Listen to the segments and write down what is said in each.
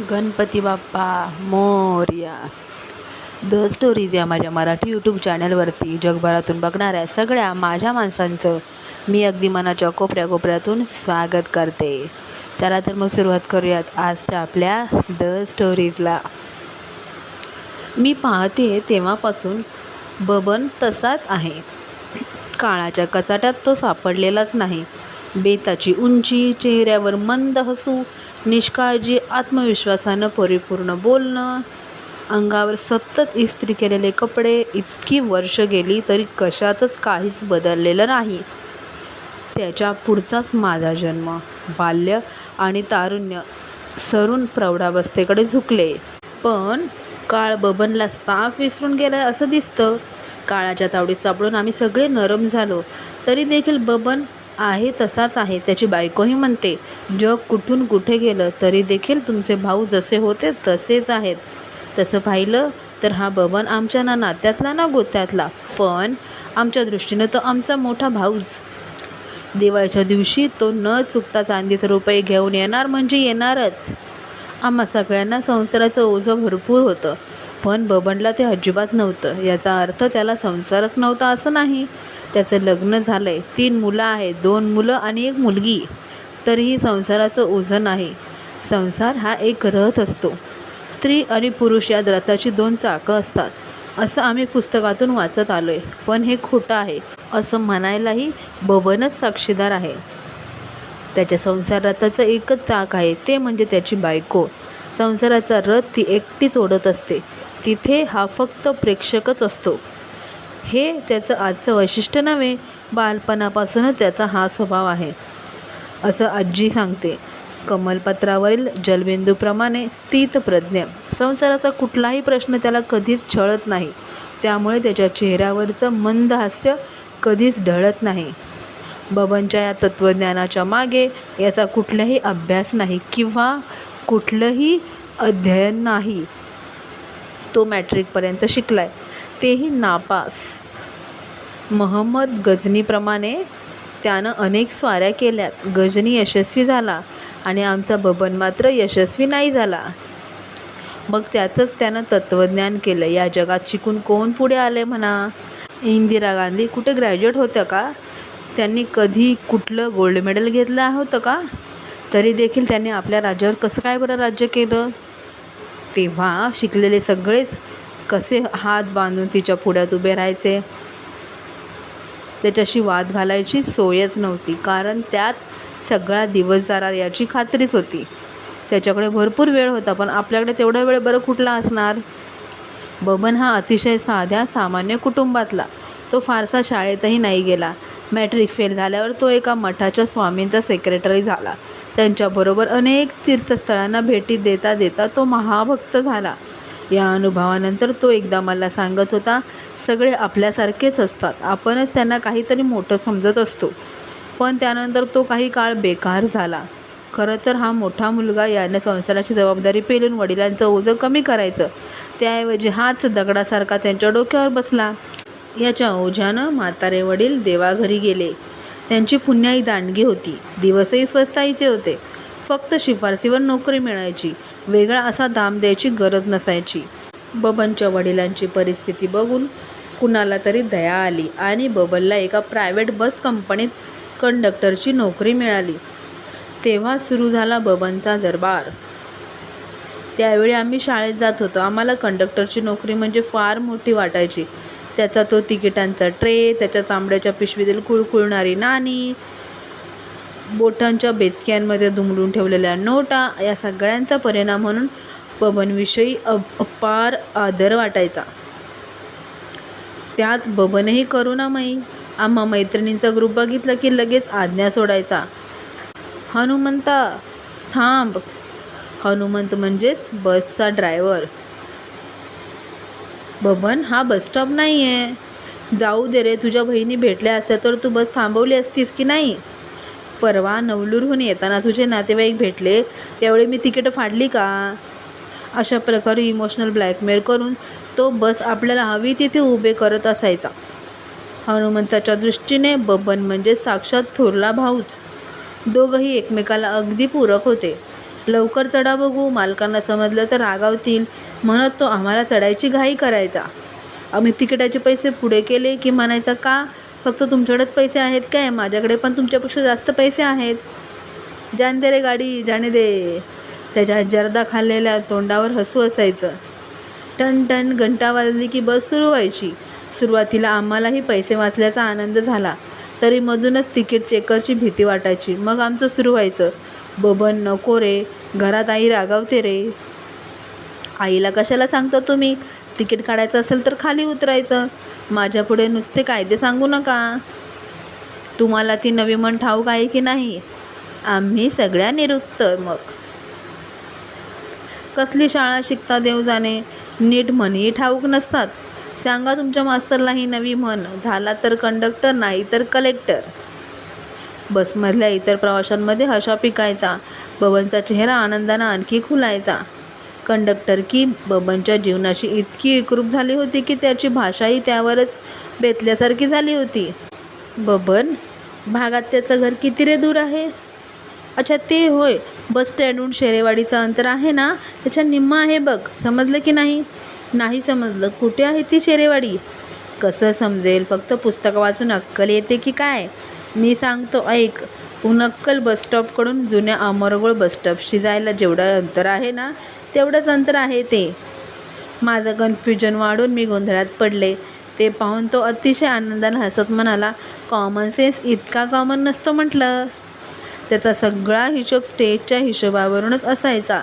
Ganpati Bappa Morya. The stories या माझ्या Marathi YouTube चॅनलवरती जगभरातून बघणाऱ्या सगळ्या माझ्या माणसांचं मी अगदी मनाच्या कोपऱ्या कोपऱ्यातून स्वागत करते. चला तर मग सुरुवात करूयात आजच्या आपल्या द स्टोरीजला मी पाहते तेव्हापासून बबन तसाच आहे. काळाच्या कचाट्यात तो सापडलेलाच नाही. बेताची उंची चेहऱ्यावर मंद हसू निष्काळजी आत्मविश्वासानं परिपूर्ण बोलणं अंगावर सतत इस्त्री केलेले कपडे इतकी वर्ष गेली तरी कशातच काहीच बदललेलं नाही. त्याच्या पुढचाच माझा जन्म बाल्य आणि तारुण्य सरून प्रौढावस्थेकडे झुकले. पण काळ बबनला साफ विसरून गेलाय असं दिसतं. काळाच्या तावडीत सापडून आम्ही सगळे नरम झालो. तरी देखील बबन आहे तसाच आहे. त्याची बायकोही म्हणते जग कुठून कुठे गेलं तरी देखील तुमचे भाऊ जसे होते तसेच आहेत. तसं पाहिलं तर हा बबन आमच्या ना नात्यातला ना गोत्यातला पण आमच्या दृष्टीनं तो आमचा मोठा भाऊच. दिवाळीच्या दिवशी तो न चुकता चांदीचं रुपये घेऊन येणार म्हणजे येणारच. आम्हा सगळ्यांना संसाराचं ओझं भरपूर होतं. पण बबनला ते अजिबात नव्हतं. याचा अर्थ त्याला संसारच नव्हता असं नाही. त्याचं लग्न झालं आहे तीन मुलं आहेत. दोन मुलं आणि एक मुलगी. तरीही संसाराचं ओझं नाही. संसार हा एक रथ असतो. स्त्री आणि पुरुष या रथाची दोन चाकं असतात. असं आम्ही पुस्तकातून वाचत आलो आहे पण हे खोटं आहे. असं म्हणायलाही बबनच साक्षीदार आहे. त्याच्या संसार रथाचं एकच चाक आहे. ते म्हणजे त्याची बायको. संसाराचा रथ ती एकटीच ओढत असते. तिथे हा फक्त प्रेक्षकच असतो. हे त्याचं आजचं वैशिष्ट्य नव्हे बालपणापासूनच त्याचा हा स्वभाव आहे. असं आजी सांगते कमलपत्रावरील जलबिंदूप्रमाणे स्थितप्रज्ञ संसाराचा कुठलाही प्रश्न त्याला कधीच छळत नाही. त्यामुळे त्याच्या चेहऱ्यावरचं मंद हास्य कधीच ढळत नाही. बबनच्या या तत्त्वज्ञानाच्या मागे याचा कुठलाही अभ्यास नाही किंवा कुठलंही अध्ययन नाही. तो मॅट्रिकपर्यंत शिकला आहे तेही नापास. महम्मद गजनीप्रमाणे त्यानं अनेक स्वाऱ्या केल्यात. गजनी यशस्वी झाला आणि आमचा बबन मात्र यशस्वी नाही झाला. मग त्याचंच त्यानं तत्त्वज्ञान केलं. या जगात शिकून कोण पुढे आले म्हणा? इंदिरा गांधी कुठे ग्रॅज्युएट होत्या का? त्यांनी कधी कुठलं गोल्ड मेडल घेतलं होतं का? तरी देखील त्यांनी आपल्या राज्यावर कसं काय बरं राज्य केलं? तेव्हा शिकलेले सगळेच कसे हात बांधून तिच्या पुढ्यात उभे राहायचे? त्याच्याशी वाद घालायची सोयच नव्हती कारण त्यात सगळा दिवस जाणार याची खात्रीच होती. त्याच्याकडे भरपूर वेळ होता पण आपल्याकडे तेवढा वेळ बरं कुठला असणार? बबन हा अतिशय साध्या सामान्य कुटुंबातला. तो फारसा शाळेतही नाही गेला. मॅट्रिक फेल झाल्यावर तो एका मठाच्या स्वामींचा सेक्रेटरी झाला. त्यांच्याबरोबर अनेक तीर्थस्थळांना भेटी देता देता तो महाभक्त झाला. या अनुभवानंतर तो एकदा मला सांगत होता सगळे आपल्यासारखेच असतात. आपणच त्यांना काहीतरी मोठं समजत असतो. पण त्यानंतर तो काही काळ बेकार झाला. खरं तर हा मोठा मुलगा याने संसाराची जबाबदारी पेलून वडिलांचं ओझं कमी करायचं. त्याऐवजी हाच दगडासारखा त्यांच्या डोक्यावर बसला. याच्या ओझ्यानं म्हातारे वडील देवाघरी गेले. त्यांची पुण्याई दांडगी होती. दिवसही स्वस्ताईचे होते. फक्त शिफारसीवर नोकरी मिळायची. वेगळा असा दाम द्यायची गरज नसायची. बबनच्या वडिलांची परिस्थिती बघून कुणाला तरी दया आली आणि बबनला एका प्रायव्हेट बस कंपनीत कंडक्टरची नोकरी मिळाली. तेव्हा सुरू झाला बबनचा दरबार. त्यावेळी आम्ही शाळेत जात होतो. आम्हाला कंडक्टरची नोकरी म्हणजे फार मोठी वाटायची. त्याचा तो तिकिटांचा ट्रे त्याच्या चांबड्याच्या पिशवीतील कुळकुळणारी नाणी बोटांच्या बेचक्यांमध्ये दुमडून ठेवलेल्या नोटा या सगळ्यांचा परिणाम म्हणून बबनविषयी अप अपार आदर वाटायचा. त्यात बबनही करुणामयी. आम्हा मैत्रिणींचा ग्रुप बघितला की लगेच आज्ञा सोडायचा. हनुमंता थांब. हनुमंत म्हणजेच बसचा ड्रायव्हर बबन हा बसस्टॉप नाही आहे जाऊ दे रे तुझ्या बहिणी भेटल्या असत्या तर तू बस थांबवली असतीस की नाही? परवा नवलूरहून येताना तुझे नातेवाईक भेटले त्यावेळी मी तिकीटं फाडली का? अशा प्रकारे इमोशनल ब्लॅकमेल करून तो बस आपल्याला हवी तिथे उभे करत असायचा. हनुमंताच्या दृष्टीने बबन म्हणजे साक्षात थोरला भाऊच. दोघंही एकमेकाला अगदी पूरक होते. लवकर चढा बघू मालकांना समजलं तर रागावतील म्हणत तो आम्हाला चढायची घाई करायचा. आम्ही तिकिटाचे पैसे पुढे केले की म्हणायचा का? फक्त तुमच्याकडेच पैसे आहेत काय? माझ्याकडे पण तुमच्यापेक्षा जास्त पैसे आहेत. जान दे रे गाडी जाणे दे. त्याच्या जर्दा खाल्लेल्या तोंडावर हसू असायचं. टन टन घंटा वाजली की बस सुरू व्हायची. सुरुवातीला आम्हालाही पैसे वाचल्याचा आनंद झाला. तरी मधूनच तिकीट चेकरची भीती वाटायची. मग आमचं सुरू व्हायचं. बबन नको रे. घरात आई रागावते रे. आईला कशाला सांगता तुम्ही? तिकीट काढायचं असेल तर खाली उतरायचं. माझ्यापुढे नुसते कायदे सांगू नका. तुम्हाला ती नवी म्हण ठाऊक आहे की नाही? आम्ही सगळ्या निरुत्तर मग. कसली शाळा शिकता देव जाणे नीट म्हणही ठाऊक नसतात. सांगा तुमच्या मास्तरला ही नवी म्हण. झाला तर कंडक्टर नाही तर कलेक्टर. बसमधल्या इतर प्रवाशांमध्ये हशा पिकायचा. बबनचा चेहरा आनंदानं आणखी खुलायचा. कंडक्टर की बबनच्या जीवनाशी इतकी एकरूप झाली होती की त्याची भाषाही त्यावरच बेतल्यासारखी झाली होती. बबन भागात त्याचं घर किती रे दूर आहे? अच्छा ते होय बस स्टँडहून शेरेवाडीचं अंतर आहे ना? त्याच्या निम्मा आहे बघ समजलं की नाही? नाही समजलं कुठे आहे ती शेरेवाडी? कसं समजेल फक्त पुस्तकं वाचून अक्कल येते की काय? मी सांगतो ऐक उनक्कल बसस्टॉपकडून जुन्या अमरगोळ बसस्टॉपशी जायला जेवढं अंतर आहे ना तेवढंच अंतर आहे ते. माझं कन्फ्युजन वाढून मी गोंधळात पडले. ते पाहून तो अतिशय आनंदाने हसत म्हणाला कॉमन सेन्स इतका कॉमन नसतो म्हटलं. त्याचा सगळा हिशोब स्टेजच्या हिशोबावरूनच असायचा.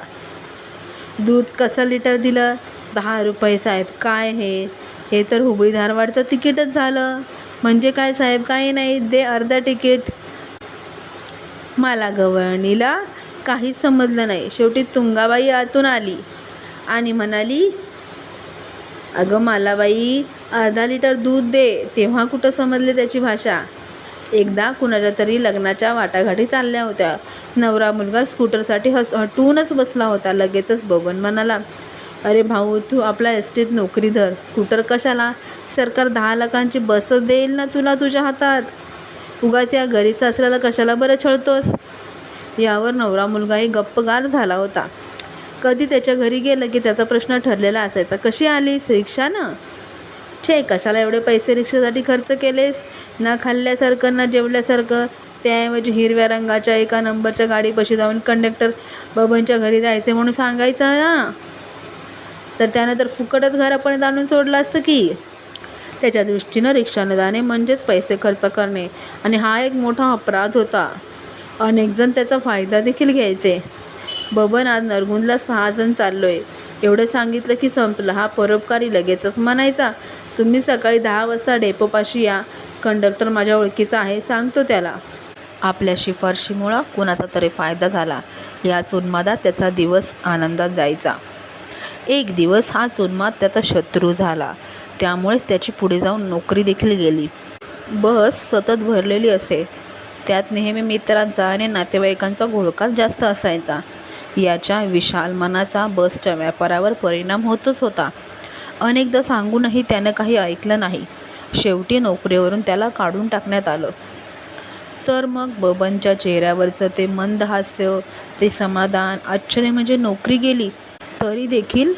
दूध कसं लिटर दिलं? दहा रुपये साहेब काय हे? हे तर हुबळी धारवाडचं तिकीटच झालं. म्हणजे काय साहेब काही नाही दे अर्धा तिकीट. मला गवळणीला काहीच समजलं नाही. शेवटी तुंगाबाई आतून आली आणि म्हणाली अगं मालाबाई अर्धा लिटर दूध दे तेव्हा कुठं समजले त्याची भाषा? एकदा कुणाच्या तरी लग्नाच्या वाटाघाटी चालल्या होत्या. नवरा मुलगा स्कूटरसाठी हस हटूनच बसला होता लगेचच बबन म्हणाला अरे भाऊ तू आपल्या एसटीत नोकरी धर. स्कूटर कशाला? सरकार दहा लाखांची बसच देईल ना तुला तुझ्या हातात? उगाच या गरीब सासऱ्याला कशाला बरं छळतोस? यावर नवरा मुलगाही गप्पगार झाला होता. कधी त्याच्या घरी गेलं की त्याचा प्रश्न ठरलेला असायचा. कशी आलीस रिक्षानं? छे कशाला एवढे पैसे रिक्षासाठी खर्च केलेस? ना खाल्ल्यासारखं ना जेवल्यासारखं. त्याऐवजी हिरव्या रंगाच्या एका नंबरच्या गाडीपाशी जाऊन कंडक्टर बबनच्या घरी जायचे म्हणून सांगायचं ना तर त्यानं तर फुकटच घरापर्यंत आणून सोडलं असतं की? त्याच्या दृष्टीनं रिक्षानं जाणे म्हणजेच पैसे खर्च करणे. आणि हा एक मोठा अपराध होता. अनेकजण त्याचा फायदा देखील घ्यायचे. बबन आज नरगुंदला सहा जण चाललो आहे एवढं सांगितलं की संपलं. हा परोपकारी लगेचच म्हणायचा. तुम्ही सकाळी दहा वाजता डेपोपाशी या. कंडक्टर माझ्या ओळखीचा आहे सांगतो त्याला. आपल्या शिफारशीमुळं कुणाचा तरी फायदा झाला. या चुन्मादात त्याचा दिवस आनंदात जायचा. एक दिवस हा चुन्माद त्याचा शत्रू झाला. त्यामुळेच त्याची पुढे जाऊन नोकरी देखील गेली. बस सतत भरलेली असे. त्यात नेहमी मित्रांचा आणि नातेवाईकांचा घोळकाच जास्त असायचा. याच्या विशाल मनाचा बसच्या व्यापारावर परिणाम होतच होता. अनेकदा सांगूनही त्यानं काही ऐकलं नाही. शेवटी नोकरीवरून त्याला काढून टाकण्यात आलं. तर मग बबनच्या चेहऱ्यावरचं ते मंद हास्य ते समाधान आश्चर्य म्हणजे नोकरी गेली. तरी देखील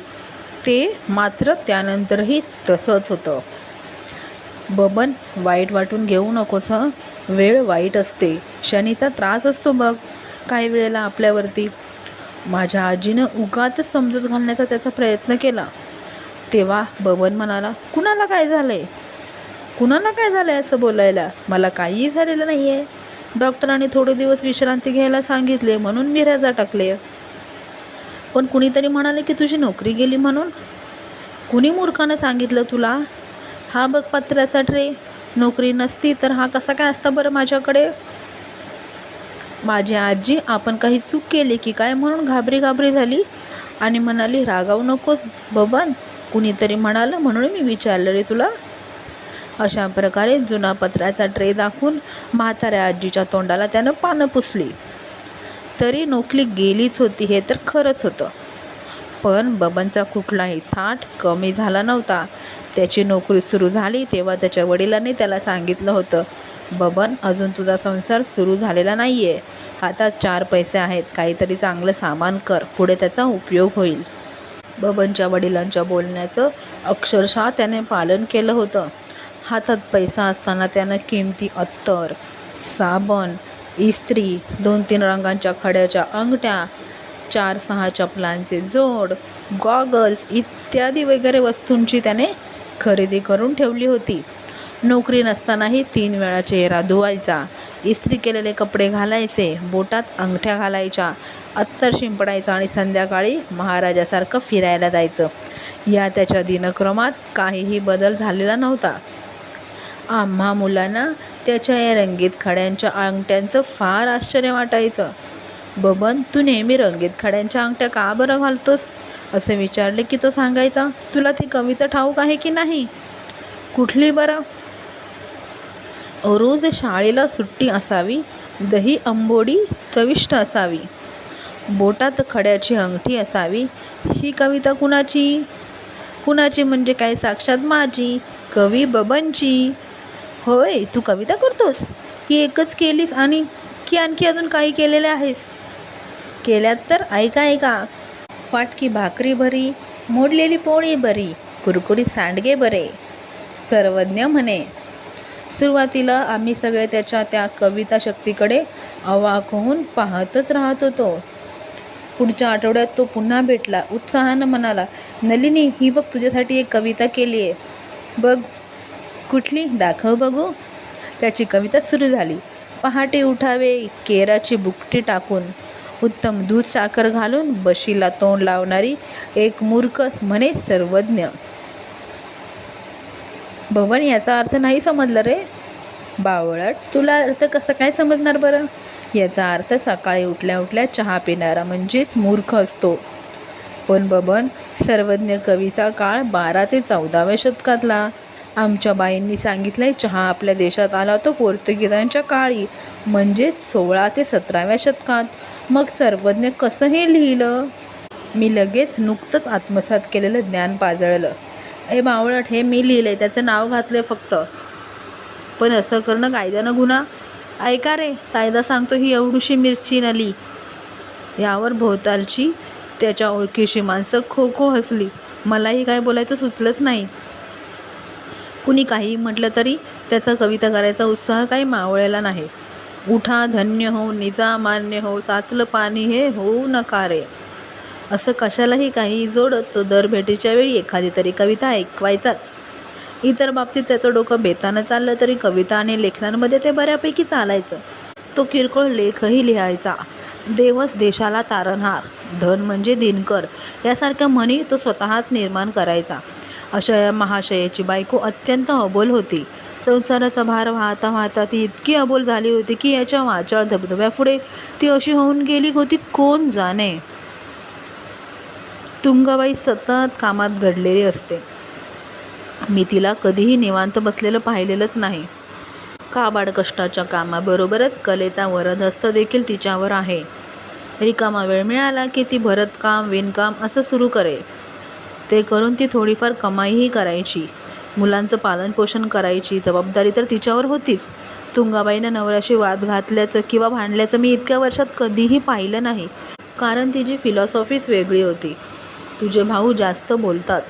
ते मात्र त्यानंतरही तसंच होतं. बबन वाईट वाटून घेऊ नकोस हं? वेळ वाईट असते. शनीचा त्रास असतो बघ काही वेळेला आपल्यावरती. माझ्या आजीनं उगाचच समजूत घालण्याचा त्याचा प्रयत्न केला. तेव्हा बबन म्हणाला कुणाला काय झालं आहे कुणाला काय झालं आहे असं बोलायला? मला काहीही झालेलं नाही आहे डॉक्टरांनी थोडे दिवस विश्रांती घ्यायला सांगितले म्हणून मी रजा टाकले. पण कुणीतरी म्हणाले की तुझी नोकरी गेली म्हणून? कुणी मूर्खानं सांगितलं तुला? हा बघ पत्र्याचा ट्रे. नोकरी नसती तर हा कसा काय असता बरं माझ्याकडे? माझी आजी आपण काही चूक केली की काय म्हणून घाबरी घाबरी झाली? आणि म्हणाली रागावू नकोस बबन कुणीतरी म्हणालं म्हणून मी विचारलं रे तुला. अशा प्रकारे जुना पत्र्याचा ट्रे दाखवून म्हाताऱ्या आजीच्या तोंडाला त्यानं पानं पुसली. तरी नोकरी गेलीच होती हे तर खरंच होतं. पण बबनचा कुठलाही थाट कमी झाला नव्हता. त्याची नोकरी सुरू झाली तेव्हा त्याच्या वडिलांनी त्याला सांगितलं होतं बबन अजून तुझा संसार सुरू झालेला नाही आहे हातात चार पैसे आहेत. काहीतरी चांगलं सामान कर. पुढे त्याचा उपयोग होईल. बबनच्या वडिलांच्या बोलण्याचं अक्षरशः त्याने पालन केलं होतं. हातात पैसा असताना त्यानं किमती अत्तर साबण इस्त्री दोन तीन रंगांच्या खड्याच्या अंगठ्या चार सहा चपलांचे जोड गॉगल्स इत्यादी वगैरे वस्तूंची त्याने खरेदी करून ठेवली होती. नोकरी नसतानाही तीन वेळा चेहरा धुवायचा. इस्त्री केलेले कपडे घालायचे बोटात अंगठ्या घालायच्या अत्तर शिंपडायचा आणि संध्याकाळी महाराजासारखं फिरायला जायचं. या त्याच्या दिनक्रमात काहीही बदल झालेला नव्हता. आम्हा मुलांना त्याच्या या रंगीत खड्यांच्या अंगठ्यांचं फार आश्चर्य वाटायचं. बबन तू नेहमी रंगीत खड्यांच्या अंगठ्या का बरं घालतोस? असे विचारले की तो सांगायचा तुला ती कविता ठाऊक आहे की नाही? कुठली बरं? रोज शाळेला सुट्टी असावी दही आंबोडी चविष्ट असावी बोटात खड्याची अंगठी असावी ही कविता कुणाची? कुणाची म्हणजे काय साक्षात माझी? कवी बबनची. होय तू कविता करतोस? ही एकच केलीस आणि की आणखी अजून काही केलेले आहेस? केल्यात तर ऐका ऐका. फाटकी भाकरी भरी मोडलेली पोळी बरी कुरकुरी सांडगे बरे. सर्वज्ञ म्हणे. सुरुवातीला आम्ही सगळे त्याच्या त्या कविता शक्तीकडे अवाक होऊन पाहतच राहत होतो. पुढच्या आठवड्यात तो पुन्हा भेटला उत्साहानं म्हणाला नलिनी ही बघ तुझ्यासाठी एक कविता केली आहे. बघ कुठली? दाखव बघू. त्याची कविता सुरू झाली. पहाटे उठावे केराची बुकटी टाकून. उत्तम दूध साखर घालून बशीला तोंड लावणारी एक मूर्ख म्हणे सर्वज्ञ. भवन याचा अर्थ नाही समजलं रे. बावळट तुला अर्थ कसं काय समजणार बरं? याचा अर्थ सकाळी उठल्या उठल्या चहा पिणारा म्हणजेच मूर्ख असतो. पण बबन सर्वज्ञ कवीचा काळ बारा ते चौदाव्या शतकातला. आमच्या बाईंनी सांगितलंय चहा आपल्या देशात आला तो पोर्तुगीजांच्या काळी म्हणजेच सोळा ते सतराव्या शतकात. मग सर्वज्ञ कसं हे लिहिलं? मी लगेच नुकतंच आत्मसात केलेलं ज्ञान पाजळलं. ए बावळट हे मी लिहिलं आहे त्याचं नाव घातलं फक्त. पण असं करणं कायद्यानं गुन्हा. ऐका रे कायदा सांगतो ही एवढीशी मिरची नली. यावर भोवतालची त्याच्या ओळखीची माणसं खो खो हसली. मलाही काय बोलायचं सुचलंच नाही. कुणी काही म्हटलं तरी त्याचा कविता करायचा उत्साह काही मावळेला नाही. उठा धन्य हो निजा मान्य हो साचलं पाणी हे होऊ नका रे. असं कशालाही काही जोडत तो दर भेटीच्या वेळी एखादी तरी कविता ऐकवायचाच. इतर बाबतीत त्याचं डोकं बेतानं चाललं तरी कविता आणि लेखनांमध्ये ते बऱ्यापैकी चालायचं. तो किरकोळ लेखही लिहायचा. देवच देशाला तारणहार धन म्हणजे दिनकर यासारख्या म्हणी तो स्वतःच निर्माण करायचा. अशा महाशयाची बायको अत्यंत अबोल होती. संसाराचा भार वाहता वाहता ती इतकी अबोल झाली होती की याच्या वाचाळ धबधब्यापुढे ती अशी होऊन गेली होती कोण जाणे? तुंगाबाई सतत कामात घडलेली असते. मी तिला कधीही निवांत बसलेलं पाहिलेलंच नाही. काबाड कष्टाच्या कामाबरोबरच कलेचा वरदहस्त देखील तिच्यावर आहे. रिकामा वेळ मिळाला की ती भरतकाम विणकाम असं सुरू करेल. ते करून ती थोडीफार कमाईही करायची. मुलांचं पालनपोषण करायची जबाबदारी तर तिच्यावर होतीच. तुंगाबाईनं नवऱ्याशी वाद घातल्याचं किंवा भांडल्याचं मी इतक्या वर्षात कधीही पाहिलं नाही कारण तिची फिलॉसॉफीच वेगळी होती. तुझे भाऊ जास्त बोलतात.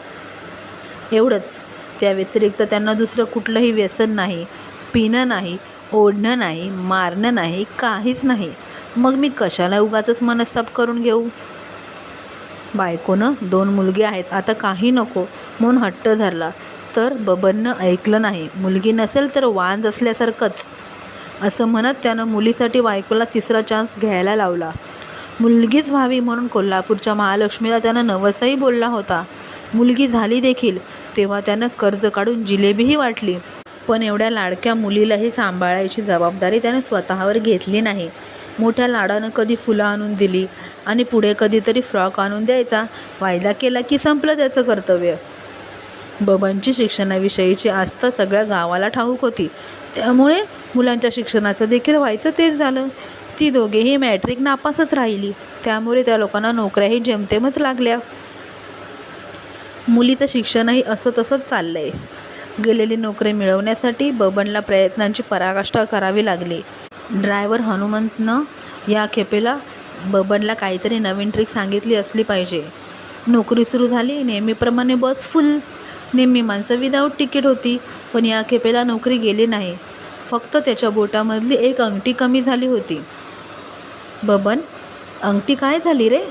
एवढंच. त्या व्यतिरिक्त त्यांना दुसरं कुठलंही व्यसन नाही पिणं नाही ओढणं नाही मारणं नाही काहीच नाही. मग मी कशाला उगाचच मनस्ताप करून घेऊ? बायकोनं दोन मुलगी आहेत. आता काही नको म्हणून हट्ट धरला. तर बबननं ऐकलं नाही. मुलगी नसेल तर वांज असल्यासारखंच. असं म्हणत त्यानं मुलीसाठी बायकोला तिसरा चान्स घ्यायला लावला. मुलगीच व्हावी म्हणून कोल्हापूरच्या महालक्ष्मीला त्यानं नवसही बोलला होता. मुलगी झाली देखील. तेव्हा त्यानं कर्ज काढून जिलेबीही वाटली. पण एवढ्या लाडक्या मुलीलाही सांभाळायची जबाबदारी त्याने स्वतःवर घेतली नाही. मोठ्या लाडानं कधी फुलं आणून दिली आणि पुढे कधीतरी फ्रॉक आणून द्यायचा वायदा केला की संपलं त्याचं कर्तव्य. बबनची शिक्षणाविषयीची आस्था सगळ्या गावाला ठाऊक होती. त्यामुळे मुलांच्या शिक्षणाचं देखील व्हायचं तेच झालं. ती दोघेही मॅट्रिक नापासच राहिली. त्यामुळे त्या लोकांना नोकऱ्याही जेमतेमच लागल्या. मुलीचं शिक्षणही असं तसंच चाललं आहे गेलेली नोकरी मिळवण्यासाठी बबनला प्रयत्नांची पराकाष्ठा करावी लागली. ड्रायव्हर हनुमंतनं या खेपेला बबनला काहीतरी नवीन ट्रिक सांगितली असली पाहिजे. नोकरी सुरू झाली नेहमीप्रमाणे बस फुल नेहमी माणसं विदाऊट तिकीट होती पण या खेपेला नोकरी गेली नाही. फक्त त्याच्या बोटामधली एक अंगठी कमी झाली होती. बबन अंगठी काय झाली रे?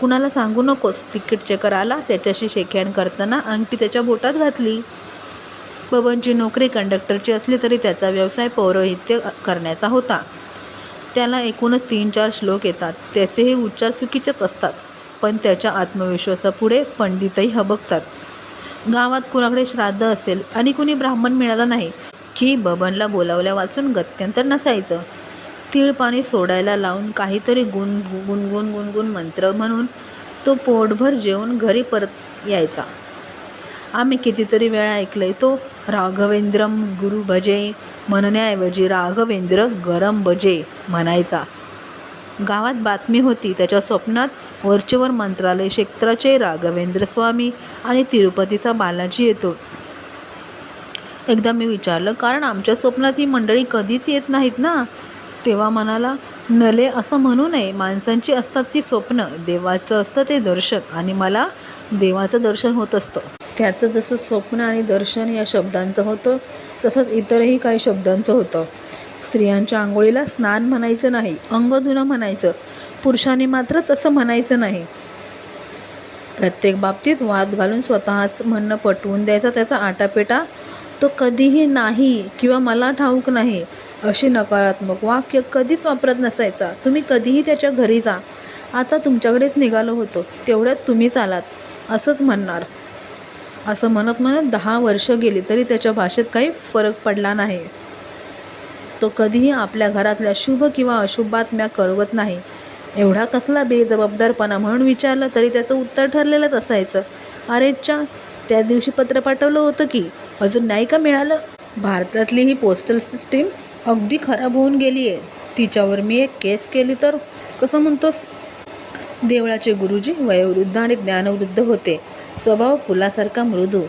कुणाला सांगू नकोस तिकीट चेकर आला त्याच्याशी शेखेण करताना अंगठी त्याच्या बोटात घातली. बबनची नोकरी कंडक्टरची असली तरी त्याचा व्यवसाय पौरोहित्य करण्याचा होता. त्याला एकूणच तीन चार श्लोक येतात. त्याचेही उच्चार चुकीचेच असतात पण त्याच्या आत्मविश्वासापुढे पंडितही हबकतात. गावात कुणाकडे श्राद्ध असेल आणि कुणी ब्राह्मण मिळाला नाही की बबनला बोलावल्या वाचून गत्यंतर नसायचं. तीळ पाणी सोडायला लावून काहीतरी गुण गुणगुण गुणगुण मंत्र म्हणून तो पोटभर जेवून घरी परत यायचा. आम्ही कितीतरी वेळा ऐकलंय तो राघवेंद्रम गुरु भजे म्हणण्याऐवजी राघवेंद्र गरम भजे म्हणायचा. गावात बातमी होती त्याच्या स्वप्नात वरचेवर मंत्रालय क्षेत्राचे राघवेंद्र स्वामी आणि तिरुपतीचा बालाजी येतो. एकदा मी विचारलं कारण आमच्या स्वप्नात ही मंडळी कधीच येत नाहीत ना? तेव्हा म्हणाला नले असं म्हणू नये माणसांची असतात ती स्वप्न देवाचं असतं ते दर्शन आणि मला देवाचं दर्शन होत असतं. त्याचं जसं स्वप्न आणि दर्शन या शब्दांचं होतं तसंच इतरही काही शब्दांचं होतं. स्त्रियांच्या आंघोळीला स्नान म्हणायचं नाही अंग धुणं म्हणायचं. पुरुषांनी मात्र तसं म्हणायचं नाही. प्रत्येक बाबतीत वाद घालून स्वतःच म्हणणं पटवून द्यायचा त्याचा आटापेटा तो कधीही नाही किंवा मला ठाऊक नाही अशी नकारात्मक वाक्य कधीच वापरत नसायचा. तुम्ही कधीही त्याच्या घरी जा. आता तुमच्याकडेच निघालो होतो. तेवढ्यात तुम्हीच आलात असंच म्हणणार. असं म्हणत म्हणत दहा वर्ष गेली तरी त्याच्या भाषेत काही फरक पडला नाही. तो कधीही आपल्या घरातल्या शुभ किंवा अशुभ बातम्या कळवत नाही. एवढा कसला बेजबाबदारपणा म्हणून विचारलं तरी त्याचं उत्तर ठरलेलंच असायचं. अरेच्या त्या दिवशी पत्र पाठवलं होतं की अजून नाही का मिळालं? भारतातली ही पोस्टल सिस्टीम अगदी खराब होऊन गेली आहे तिच्यावर मी एक केस केली तर? कसं म्हणतोस? देवळाचे गुरुजी वयोवृद्ध आणि ज्ञानवृद्ध होते. स्वभाव फुलासारखा मृदू.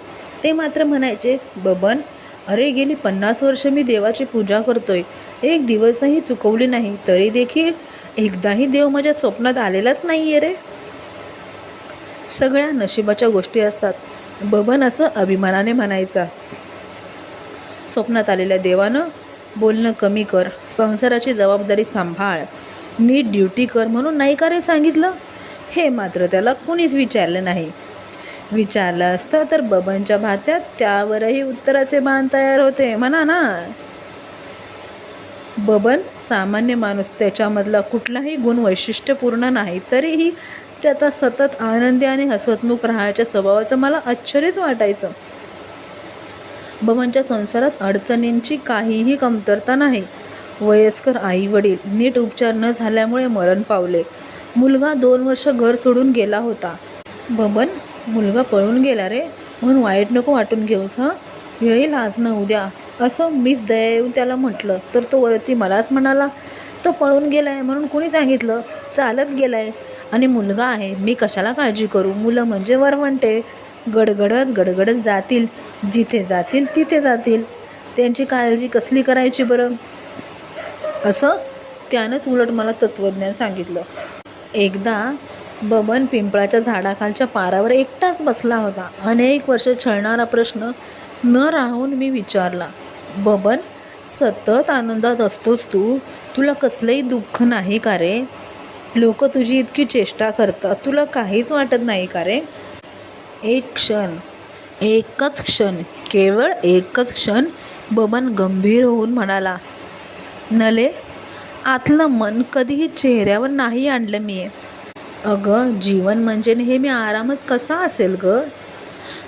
ते मात्र म्हणायचे बबन अरे गेली पन्नास वर्ष मी देवाची पूजा करतोय. एक दिवसही चुकवली नाही तरी देखील एकदाही देव माझ्या स्वप्नात आलेलाच नाही आहे रे. सगळ्या नशिबाच्या गोष्टी असतात. बबन असं अभिमानाने म्हणायचा. स्वप्नात आलेल्या देवानं बोलणं कमी कर संसाराची जबाबदारी सांभाळ. नीट ड्युटी कर म्हणून नाही का रे सांगितलं? हे मात्र त्याला कुणीच विचारलं नाही. विचारलं असतं. तर बबनच्या भात्यात त्यावरही उत्तराचे बाण तयार होते. म्हणा ना. बबन सामान्य माणूस त्याच्यामधला कुठलाही गुण वैशिष्ट्यपूर्ण नाही. तरीही त्याचा सतत आनंदी आणि हसवतमुख राहायच्या स्वभावाचं मला आश्चर्यच वाटायचं. बबनच्या संसारात अडचणींची काहीही कमतरता नाही. वयस्कर आई वडील नीट उपचार न झाल्यामुळे मरण पावले. मुलगा दोन वर्ष घर सोडून गेला होता. बबन मुलगा पळून गेला रे. म्हणून वाईट नको वाटून घेऊस हं? येईल आज ना उद्या. असं मीच दया त्याला म्हटलं तर तो वरती मलाच म्हणाला तो पळून गेला आहे म्हणून कुणी सांगितलं? चालत गेला आहे आणि मुलगा आहे मी कशाला काळजी करू? मुलं म्हणजे वरवंटे. गडगडत गडगडत जातील. जिथे जातील तिथे जातील. त्यांची काळजी कसली करायची बरं? असं त्यानंच उलट मला तत्त्वज्ञान सांगितलं. एकदा बबन पिंपळाच्या झाडाखालच्या पारावर एकटाच बसला होता. अनेक वर्ष छळणारा प्रश्न न राहून मी विचारला बबन सतत आनंदात असतोस तू? तुला कसलंही दुःख नाही का रे? लोक तुझी इतकी चेष्टा करतात तुला काहीच वाटत नाही का रे? एक क्षण एकच क्षण केवळ एकच क्षण बबन गंभीर होऊन म्हणाला नले आतलं मन कधीही चेहऱ्यावर नाही आणलं मी. अगं जीवन म्हणजे नेहमी आरामच कसा असेल ग?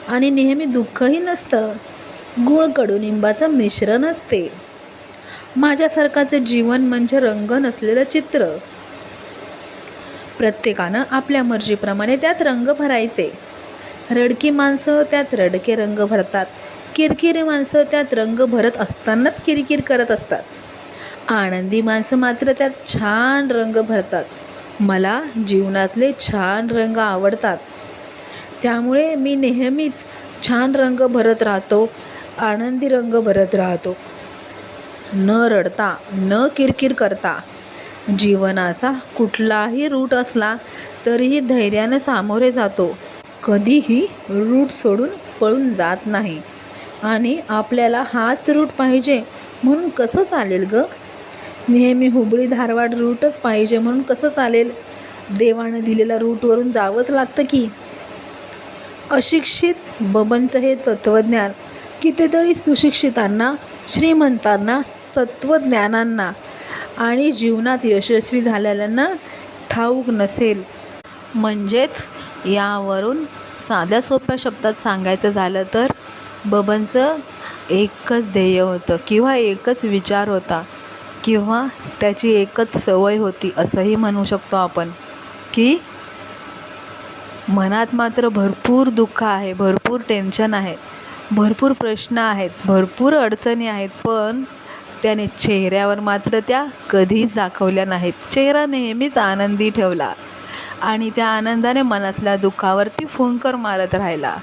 आणि नेहमी दुःखही नसतं. गुळ कडुनिंबाचं मिश्रण असते. माझ्यासारखाचं जीवन म्हणजे रंग नसलेलं चित्र. प्रत्येकानं आपल्या मर्जीप्रमाणे त्यात रंग भरायचे. रडकी माणसं त्यात रडके रंग भरतात. किरकिरे माणसं त्यात रंग भरत असतानाच किरकिर करत असतात. आनंदी माणसं मात्र त्यात छान रंग भरतात. मला जीवनातले छान रंग आवडतात. त्यामुळे मी नेहमीच छान रंग भरत राहतो आनंदी रंग भरत राहतो. न रडता न किरकिर करता जीवनाचा कुठलाही रूट असला तरीही धैर्यानं सामोरे जातो. कधीही रूट सोडून पळून जात नाही. आणि आपल्याला हाच रूट पाहिजे म्हणून कसं चालेल गं? नेहमी हुबळी धारवाड रूटच पाहिजे म्हणून कसं चालेल? देवानं दिलेल्या रूटवरून जावंच लागतं की? अशिक्षित बबनचं हे तत्त्वज्ञान कितीतरी सुशिक्षितांना श्रीमंतांना तत्त्वज्ञानांना आणि जीवनात यशस्वी झालेल्यांना ठाऊक नसेल. म्हणजेच यावरून साध्या सोप्या शब्दात सांगायचं झालं तर बबनचं एकच ध्येय होतं किंवा एकच विचार होता. किंवा त्याची एकच सवय होती असंही म्हणू शकतो आपण की मनात मात्र भरपूर दुःख आहे भरपूर टेन्शन आहे भरपूर प्रश्न आहेत भरपूर अडचणी आहेत पण त्याने चेहऱ्यावर मात्र त्या कधीच दाखवल्या नाहीत. चेहरा नेहमीच आनंदी ठेवला आणि त्या आनंदाने मनातल्या दुःखावरती फुंकर मारत राहिला.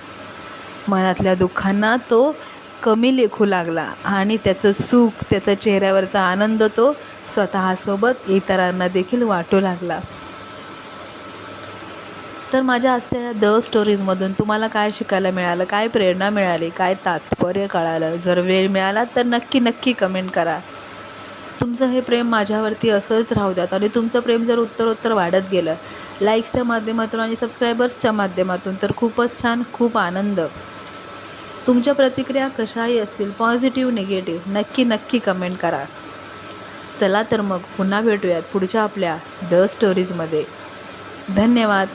मनातल्या दुःखांना तो कमी लेखू लागला आणि त्याचं सुख त्याचा चेहऱ्यावरचा आनंद तो स्वतःसोबत इतरांना देखील वाटू लागला. तर माझ्या आजच्या या द स्टोरीजमधून तुम्हाला काय शिकायला मिळालं काय प्रेरणा मिळाली काय तात्पर्य कळालं? जर वेळ मिळाला तर नक्की नक्की कमेंट करा. तुमचं हे प्रेम माझ्यावरती असंच राहू द्यात आणि तुमचं प्रेम जर उत्तरोत्तर वाढत गेलं लाईक्सच्या माध्यमातून आणि सबस्क्रायबर्सच्या माध्यमातून तर खूपच छान खूप आनंद. तुमच्या प्रतिक्रिया कशाही असतील पॉझिटिव्ह निगेटिव्ह नक्की नक्की कमेंट करा. चला तर मग पुन्हा भेटूयात पुढच्या आपल्या द स्टोरीजमध्ये धन्यवाद.